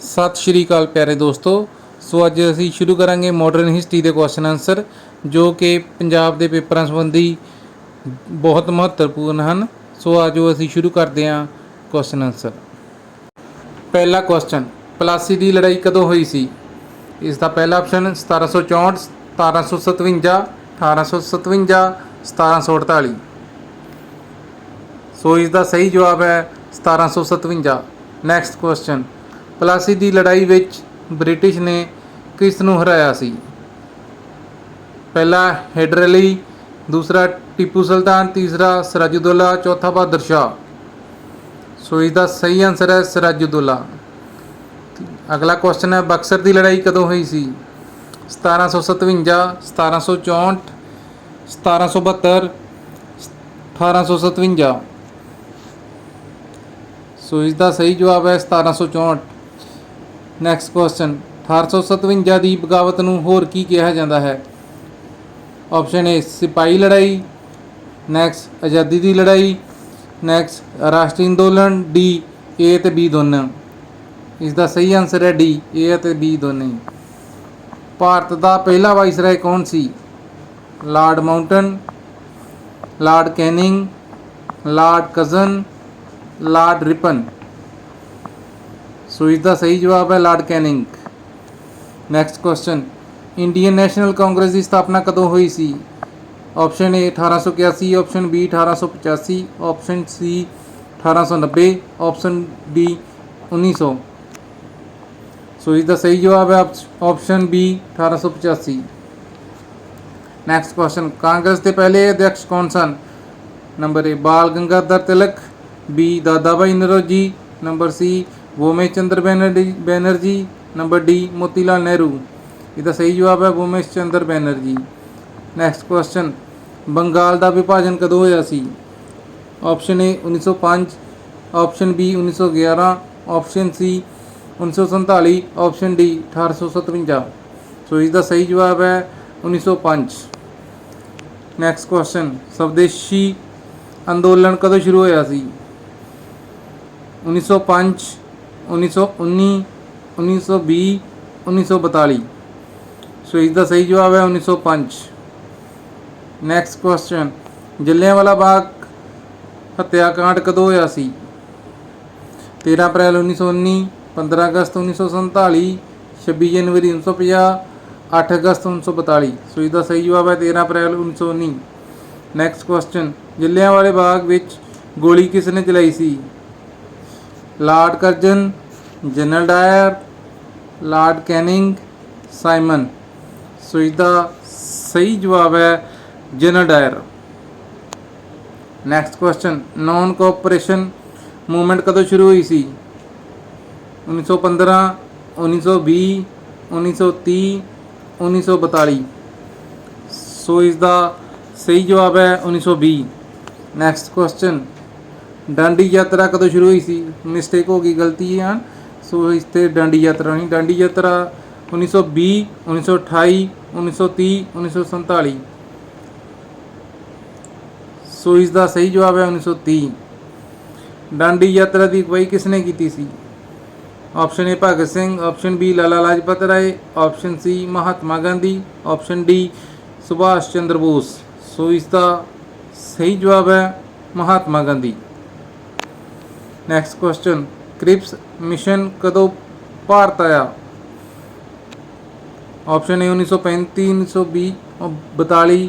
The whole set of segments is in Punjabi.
ਸਤਿ ਸ਼੍ਰੀ ਅਕਾਲ ਪਿਆਰੇ ਦੋਸਤੋ। ਸੋ ਅੱਜ ਅਸੀਂ ਸ਼ੁਰੂ ਕਰਾਂਗੇ ਮਾਡਰਨ ਹਿਸਟਰੀ ਦੇ ਕੁਐਸਚਨ ਆਨਸਰ ਜੋ ਕਿ ਪੰਜਾਬ ਦੇ ਪੇਪਰਾਂ ਸੰਬੰਧੀ ਬਹੁਤ ਮਹੱਤਵਪੂਰਨ ਹਨ। ਸੋ ਆਜੋ ਅਸੀਂ ਸ਼ੁਰੂ ਕਰਦੇ ਹਾਂ ਕੁਐਸਚਨ ਆਨਸਰ ਪਹਿਲਾ ਕੁਐਸਚਨ ਪਲਾਸੀ ਦੀ ਲੜਾਈ ਕਦੋਂ ਹੋਈ ਸੀ? ਇਸ ਦਾ ਪਹਿਲਾ ਆਪਸ਼ਨ 1764 1757 1857 1748 ਸੋ ਇਸ ਦਾ ਸਹੀ ਜਵਾਬ ਹੈ 1757 ਨੈਕਸਟ ਕੁਐਸਚਨ ਪਲਾਸੀ ਦੀ ਲੜਾਈ ਵਿੱਚ ਬ੍ਰਿਟਿਸ਼ ਨੇ ਕਿਸ ਨੂੰ ਹਰਾਇਆ ਸੀ? ਪਹਿਲਾ ਹੈਡਰਲੀ ਦੂਸਰਾ, ਟੀਪੂ ਸੁਲਤਾਨ, ਤੀਸਰਾ, ਸਿਰਾਜੁਦੌਲਾ, ਚੌਥਾ, ਬਹਾਦਰ ਸ਼ਾਹ। ਸੋ ਇਸ ਦਾ ਸਹੀ ਆਨਸਰ ਹੈ ਸਿਰਾਜੁਦੌਲਾ। ਅਗਲਾ ਕੁਐਸਚਨ ਹੈ, ਬਕਸਰ ਦੀ ਲੜਾਈ ਕਦੋਂ ਹੋਈ ਸੀ? 1757 1764 1772 1857 ਸੋ ਇਸ ਦਾ ਸਹੀ ਜਵਾਬ ਹੈ 1764 ਨੈਕਸਟ ਕੁਐਸਚਨ 1857 ਦੀ ਬਗਾਵਤ ਨੂੰ ਹੋਰ ਕੀ ਕਿਹਾ ਜਾਂਦਾ ਹੈ? ਆਪਸ਼ਨ ਏ ਸਿਪਾਹੀ ਲੜਾਈ। ਨੈਕਸਟ ਆਜ਼ਾਦੀ ਦੀ ਲੜਾਈ। ਨੈਕਸਟ ਰਾਸ਼ਟਰੀ ਅੰਦੋਲਨ ਡੀ ਏ ਤੇ ਬੀ ਦੋਨੋਂ। ਇਸ ਦਾ ਸਹੀ ਆਨਸਰ ਹੈ ਡੀ ਏ ਅਤੇ ਬੀ ਦੋਨੇ। ਭਾਰਤ ਦਾ ਪਹਿਲਾ ਵਾਇਸਰਾਏ ਕੌਣ ਸੀ? Lord Mountbatten Lord Canning Lord Curzon Lord Ripon so ਇਸ ਦਾ ਸਹੀ ਜਵਾਬ ਹੈ Lord Canning next question Indian National Congress ਦੀ ਸਥਾਪਨਾ ਕਦੋਂ ਹੋਈ ਸੀ option A 1881 option B 1885 option C 1890 option D 1900 so ਇਸ ਦਾ ਸਹੀ ਜਵਾਬ ਹੈ option B 1885 next question Congress ਦੇ ਪਹਿਲੇ ਅਧਿਕਸ਼ ਕੌਣ ਸਨ number A Bal Gangadhar Tilak B Dadabhai Naoroji number C Womesh Chandra Bonnerjee Bonnerjee number D Motilal Nehru ਇਹਦਾ ਸਹੀ ਜਵਾਬ ਹੈ ਵੋਮੇਸ਼ ਚੰਦਰ ਬੈਨਰਜੀ ਨੈਕਸਟ ਕੁਐਸਚਨ ਬੰਗਾਲ ਦਾ ਵਿਭਾਜਨ ਕਦੋਂ ਹੋਇਆ ਸੀ option A 1905 option B 1911 option C 1947 option D 1857 so ਇਸ ਦਾ ਸਹੀ ਜਵਾਬ ਹੈ 1905 ਨੈਕਸਟ ਕੁਐਸਚਨ ਸਵਦੇਸ਼ੀ ਅੰਦੋਲਨ ਕਦੋਂ ਸ਼ੁਰੂ ਹੋਇਆ ਸੀ 1905 1919 1920 1942 ਸੋ ਇਸ ਦਾ ਸਹੀ ਜਵਾਬ ਹੈ 1905 ਨੈਕਸਟ ਕੁਐਸਚਨ ਜਲਿਆਂਵਾਲਾ ਬਾਗ ਹੱਤਿਆਕਾਂਡ ਕਦੋਂ ਹੋਇਆ ਸੀ? 13 ਅਪ੍ਰੈਲ 1919 15 ਅਗਸਤ 1947 26 ਜਨਵਰੀ 1950 8 ਅਗਸਤ 1942 ਸੋ ਇਸ ਦਾ ਸਹੀ ਜਵਾਬ ਹੈ 13 ਅਪ੍ਰੈਲ 1919 ਨੈਕਸਟ ਕੁਐਸਚਨ ਜਲਿਆਂਵਾਲੇ ਬਾਗ ਵਿੱਚ ਗੋਲੀ ਕਿਸ ਨੇ ਚਲਾਈ ਸੀ? Lord Curzon, general Dyer, lord Canning, Simon. So ਇਸ ਸਹੀ ਜਵਾਬ ਹੈ general Dyer. Next question non cooperation movement ਕਦੋਂ ਸ਼ੁਰੂ ਹੋਈ ਸੀ? 1915 1920 1930 1942 ਸੋ ਇਸ ਦਾ ਸਹੀ ਜਵਾਬ ਹੈ 1920 ਨੈਕਸਟ ਕੁਐਸਚਨ ਡਾਂਡੀ ਯਾਤਰਾ ਕਦੋਂ ਸ਼ੁਰੂ ਹੋਈ ਸੀ? ਮਿਸਟੇਕ ਹੋ ਗਈ, ਗਲਤੀ ਹੈ ਸੋ ਇਸ ਤੇ ਡਾਂਡੀ ਯਾਤਰਾ ਨਹੀਂ ਡਾਂਡੀ ਯਾਤਰਾ 1920 1928 1930 1947 ਸੋ ਇਸ ਦਾ ਸਹੀ ਜਵਾਬ ਹੈ 1930 ਡਾਂਡੀ ਯਾਤਰਾ ਦੀ ਅਗਵਾਈ ਕਿਸ ਨੇ ਕੀਤੀ ਸੀ? Option A Bhagat Singh, option B Lala Lajpat Rai, option C Mahatma Gandhi, option D Subhash Chandra Bose. So ਇਸ ਦਾ ਸਹੀ ਜਵਾਬ ਹੈ Mahatma Gandhi. Next question Cripps mission ਕਦੋਂ ਭਾਰਤ ਆਇਆ option A 1935 1920 42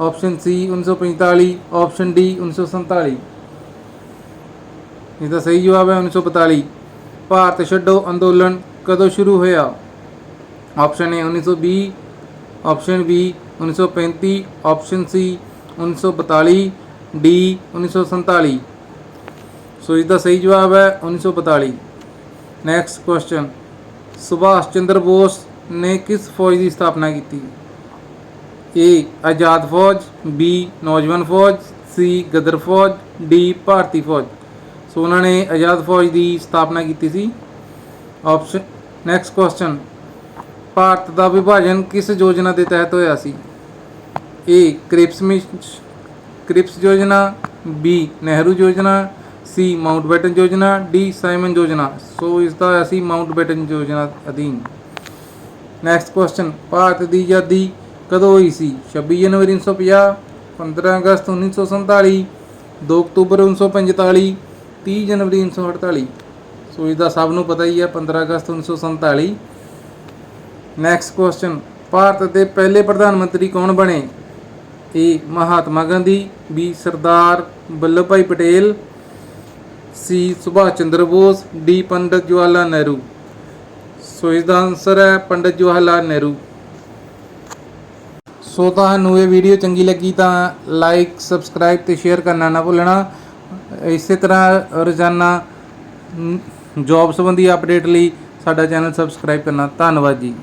option C 1945 option D 1947 ਇਸ ਦਾ ਸਹੀ ਜਵਾਬ ਹੈ 1942 ਭਾਰਤ ਛੱਡੋ ਅੰਦੋਲਨ ਕਦੋਂ ਸ਼ੁਰੂ ਹੋਇਆ option A 1920 option B 1935 option C 1942 D 1947 so ਇਸ ਦਾ ਸਹੀ ਜਵਾਬ ਹੈ 1942 ਨੈਕਸਟ ਕੁਐਸਚਨ ਸੁਭਾਸ਼ ਚੰਦਰ ਬੋਸ ਨੇ ਕਿਸ ਫੌਜ ਦੀ ਸਥਾਪਨਾ ਕੀਤੀ? ਏ ਆਜ਼ਾਦ ਫੌਜ ਬੀ ਨੌਜਵਾਨ ਫੌਜ ਸੀ ਗਦਰ ਫੌਜ ਡੀ ਭਾਰਤੀ ਫੌਜ। ਸੋ ਉਹਨਾਂ ਨੇ ਆਜ਼ਾਦ ਫੌਜ ਦੀ ਸਥਾਪਨਾ ਕੀਤੀ ਸੀ। ਆਪਸ਼ਨ ਨੈਕਸਟ ਕੁਐਸਚਨ ਭਾਰਤ ਦਾ ਵਿਭਾਜਨ ਕਿਸ ਯੋਜਨਾ ਦੇ ਤਹਿਤ ਹੋਇਆ ਸੀ? ਏ ਕ੍ਰਿਪਸ ਮਿਸ਼ ਕ੍ਰਿਪਸ ਯੋਜਨਾ ਬੀ ਨਹਿਰੂ ਯੋਜਨਾ ਸੀ ਮਾਊਂਟ ਬੈਟਨ ਯੋਜਨਾ, ਡੀ ਸਾਈਮਨ ਯੋਜਨਾ। ਸੋ ਇਸ ਦਾ ਅਸੀਂ ਮਾਊਂਟਬੈਟਨ ਯੋਜਨਾ ਅਧੀਨ। ਨੈਕਸਟ ਕੁਐਸਚਨ ਭਾਰਤ ਦੀ ਆਜ਼ਾਦੀ ਕਦੋਂ ਹੋਈ ਸੀ? 26 ਜਨਵਰੀ 1950 15 ਅਗਸਤ 1947 2 ਅਕਤੂਬਰ 1945 30 ਜਨਵਰੀ 1948 ਸੋ ਇਸ ਦਾ ਸਭ ਨੂੰ ਪਤਾ ਹੀ ਹੈ 15 ਅਗਸਤ 1947 ਨੈਕਸਟ ਕੁਐਸਚਨ ਭਾਰਤ ਦੇ ਪਹਿਲੇ ਪ੍ਰਧਾਨ ਮੰਤਰੀ ਕੌਣ ਬਣੇ? A Mahatma Gandhi B Sardar Vallabhbhai Patel C Subhash Chandra Bose, D Pandit Jawaharlal Nehru. So ਇਸ ਦਾ ਆਨਸਰ ਹੈ ਪੰਡਤ ਜਵਾਹਰ ਲਾਲ ਨਹਿਰੂ। ਸੋ ਤੁਹਾਨੂੰ ਇਹ ਵੀਡੀਓ ਚੰਗੀ ਲੱਗੀ ਤਾਂ ਲਾਈਕ ਸਬਸਕ੍ਰਾਈਬ ਤੇ ਸ਼ੇਅਰ ਕਰਨਾ ਨਾ ਭੁੱਲਣਾ। ਇਸੇ ਤਰ੍ਹਾਂ ਰੋਜ਼ਾਨਾ ਜੌਬ ਸੰਬੰਧੀ ਅਪਡੇਟ ਲਈ ਸਾਡਾ ਚੈਨਲ ਸਬਸਕ੍ਰਾਈਬ ਕਰਨਾ। ਧੰਨਵਾਦ ਜੀ।